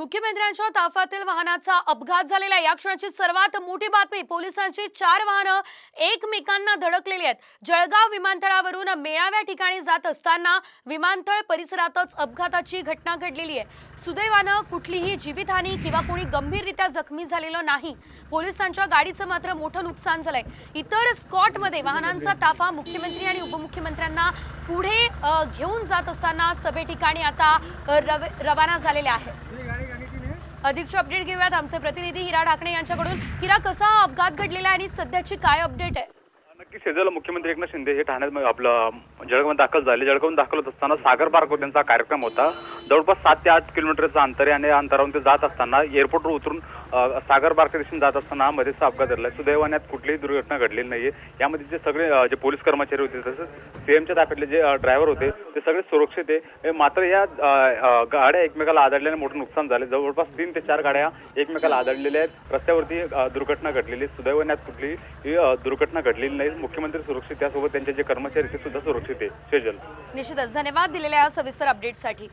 मुख्यमंत्र्यांच्या ताफ्यातील वाहनाचा अपघात झालेला आहे. या क्षणाची सर्वात मोठी बातमी पोलिसांची चार वाहनं एकमेकांना धडकलेली आहेत. जळगाव विमानतळावरून मेळाव्या ठिकाणी जात असताना विमानतळ परिसरातच अपघाताची घटना घडलेली आहे. सुदैवानं कुठलीही जीवितहानी किंवा कोणी गंभीररित्या जखमी झालेलं नाही. पोलिसांच्या गाडीचं मात्र मोठं नुकसान झालंय. इतर स्कॉटमध्ये वाहनांचा ताफा मुख्यमंत्री आणि उपमुख्यमंत्र्यांना पुढे घेऊन जात असताना सभे ठिकाणी आता रवाना झालेल्या आहेत अधिकचे अपडेट घेऊयात आमचे प्रतिनिधी हिरा ढाकणे यांच्याकडून. हिरा कसा अपघात घडलेला आहे आणि सध्याची काय अपडेट आहे? नक्की शेजारला मुख्यमंत्री एकनाथ शिंदे हे ठाण्यात आपलं जळगाव दाखल झाले. जळगावून दाखल होत असताना सागर पार्कवर त्यांचा कार्यक्रम होता. जवळपास सात ते आठ किलोमीटरचं अंतर आहे आणि अंतरावरून ते जात असताना एअरपोर्टवर उतरून सागर पार्कच्या जात असताना मध्येच अपघात घडला सुदैवाने कुठलीही दुर्घटना घडलेली नाहीये. यामध्ये जे सगळे जे पोलीस कर्मचारी होते तसंच सीएमच्या ताफ्यातले जे ड्रायव्हर होते ते सगळे सुरक्षित आहे. मात्र या गाड्या एकमेकाला आदळल्याने मोठं नुकसान झाले जवळपास तीन ते चार गाड्या एकमेकाला आदळलेल्या आहेत. रस्त्यावरती दुर्घटना घडलेली सुदैवाने कुठलीही दुर्घटना घडलेली नाही. मुख्यमंत्री सुरक्षित त्यासोबत त्यांचे जे कर्मचारी ते सुद्धा सुरक्षित आहे. सेजल निश्चितच. धन्यवाद दिलेल्या सविस्तर अपडेटसाठी